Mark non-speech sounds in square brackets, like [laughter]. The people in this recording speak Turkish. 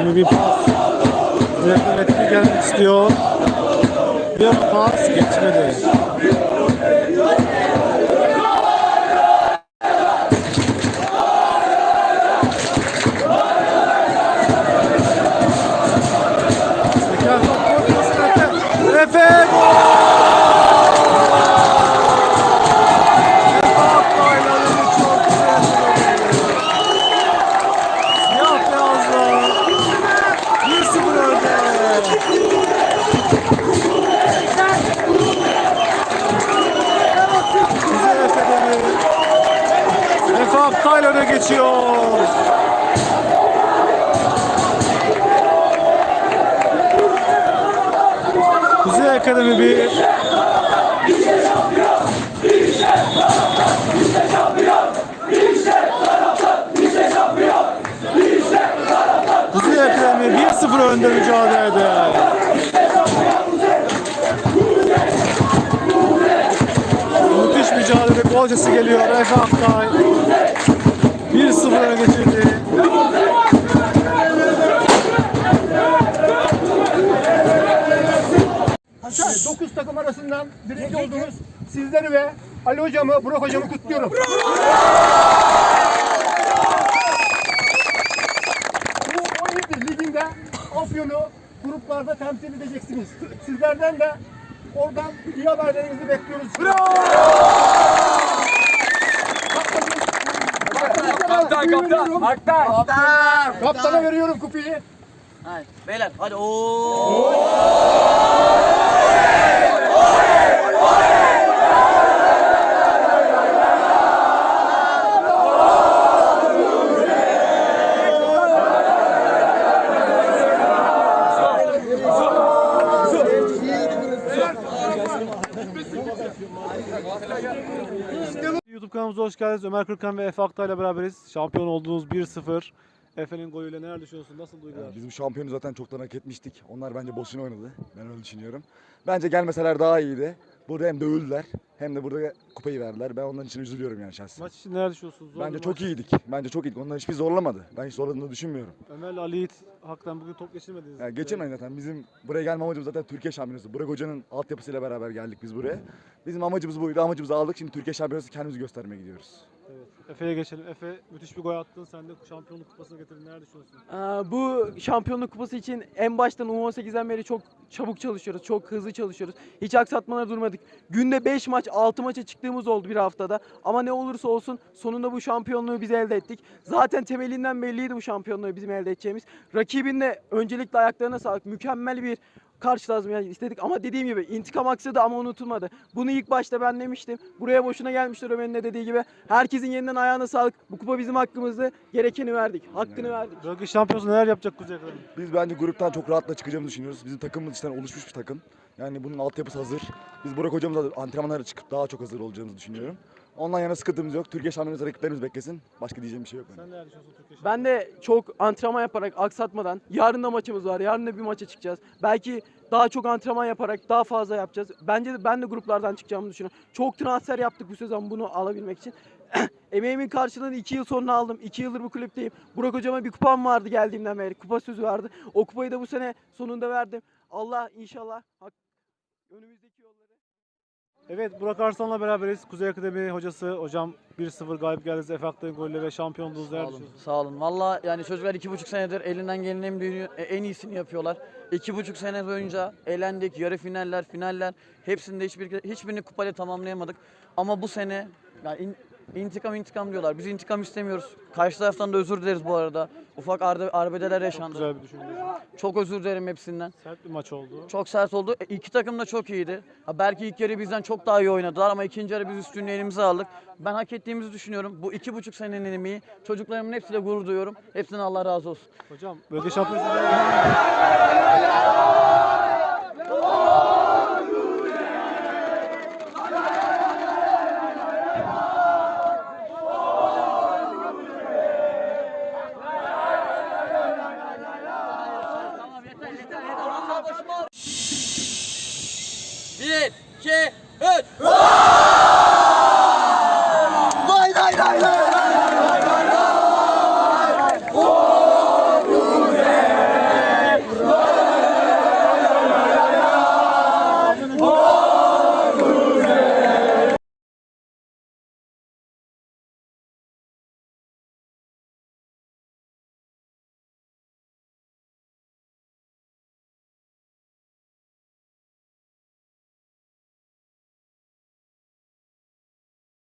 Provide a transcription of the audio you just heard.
Şimdi bir etkili gelmek istiyor. Bir pas geçmedi. Efe Aktay'la öne geçiyor. Kuzey Akademi 1 Kuzey Akademi 1-0 önde mücadelede. Sesi geliyor Efe Aktay. 1-0 öne geçirdi. Hasan 9 takım arasından birinci oldunuz. Sizleri ve Ali hocamı, Burak hocamı kutluyorum. Bu 17 liginde Afyon'u gruplarda temsil edeceksiniz. Sizlerden de oradan iyi haberlerinizi bekliyoruz. Kaptan kaptan. Kaptan. Kaptana veriyorum kupayı. Hayır. Beyler hadi ooo. YouTube hoş geldiniz. Ömer Kırkan ve Efe Aktay ile beraberiz. Şampiyon olduğunuz 1-0. Efe'nin golüyle neler düşünüyorsun? Nasıl duygular? Yani bizim şampiyonu zaten çoktan hak etmiştik. Onlar bence boşuna oynadı. Ben öyle düşünüyorum. Bence gelmeseler daha iyiydi. Burada hem dövüldüler hem de burada kupayı verdiler. Ben onların için üzülüyorum yani şahsen. Maç için neler düşünüyorsunuz? Zor Bence bir çok maç. iyiydik. Bence çok iyiydik. Onlar hiçbir zorlamadı. Ben hiç zorladığını düşünmüyorum. Ömer'le Ali Yiğit hakikaten bugün top geçirmediniz. Yani geçemeyin zaten. Bizim buraya gelme amacımız zaten Türkiye şampiyonası. Burak Hoca'nın altyapısıyla beraber geldik biz buraya. Bizim amacımız buydu. Amacımızı aldık. Şimdi Türkiye şampiyonası kendimizi göstermeye gidiyoruz. Efe'ye geçelim. Efe müthiş bir gol attın. Sen de şampiyonluk kupasını getirdin. Neler düşünüyorsun? Ee, Bu şampiyonluk kupası için en baştan U18'den beri çok çabuk çalışıyoruz. Çok hızlı çalışıyoruz. Hiç aksatmalara durmadık. Günde 5 maç, 6 maça çıktığımız oldu bir haftada. Ama ne olursa olsun sonunda bu şampiyonluğu biz elde ettik. Zaten temelinden belliydi bu şampiyonluğu bizim elde edeceğimiz. Rakibin de öncelikle ayaklarına sağlık. Mükemmel bir karşılaşma istedik ama dediğim gibi intikam aksadı ama unutulmadı. Bunu ilk başta ben demiştim. Buraya boşuna gelmişler Ömer'in de dediği gibi. Herkesin yeniden ayağına sağlık. Bu kupa bizim hakkımızdı. Gerekeni verdik. Hakkını verdik. Bölge şampiyonası neler yapacak Kuzey Akademi? Biz bence gruptan çok rahatla çıkacağımızı düşünüyoruz. Bizim takımımız içten oluşmuş bir takım. Yani bunun altyapısı hazır. Biz Burak hocamızla antrenmanlara çıkıp daha çok hazır olacağımızı düşünüyorum. Ondan yana sıkıntımız yok. Türkiye şampiyonası rakiplerimiz beklesin. Başka diyeceğim bir şey yok. benim. Sen neler düşünüyorsun Türkiye Ben de çok antrenman yaparak aksatmadan yarın da maçımız var. Yarın da bir maça çıkacağız. Belki daha çok antrenman yaparak daha fazla yapacağız. Bence de ben de gruplardan çıkacağımı düşünüyorum. Çok transfer yaptık bu sezon bunu alabilmek için. [clears throat] Emeğimin karşılığını 2 yıl sonra aldım. 2 yıldır bu kulüpteyim. Burak hocama bir kupam vardı geldiğimden beri. Kupa sözü vardı. O kupayı da bu sene sonunda verdim. Allah inşallah önümüzdeki yolları Evet Burak Arslan'la beraberiz. Kuzey Akademi hocası. Hocam 1-0 galip geldiniz. Efe Aktay'ın golüyle ve şampiyonluğunuz Sağ olun. Sağ olun. Valla yani çocuklar iki buçuk senedir elinden gelenin en, büyüğünü- en iyisini yapıyorlar. İki buçuk sene boyunca elendik. Yarı finaller, finaller. Hepsinde hiçbir, hiçbirini kupayla tamamlayamadık. Ama bu sene yani intikam intikam diyorlar. Biz intikam istemiyoruz. Karşı taraftan da özür dileriz bu arada. Ufak arbe, arbedeler yaşandı. güzel bir düşünce. Çok özür dilerim hepsinden. Sert bir maç oldu. Çok sert oldu. E, İki takım da çok iyiydi. Ha, belki ilk yarı bizden çok daha iyi oynadılar ama ikinci yarı biz üstünlüğü elimize aldık. Ben hak ettiğimizi düşünüyorum. Bu iki buçuk senenin emeği. Çocuklarımın hepsiyle gurur duyuyorum. Hepsinden Allah razı olsun. Hocam bölge şampiyonası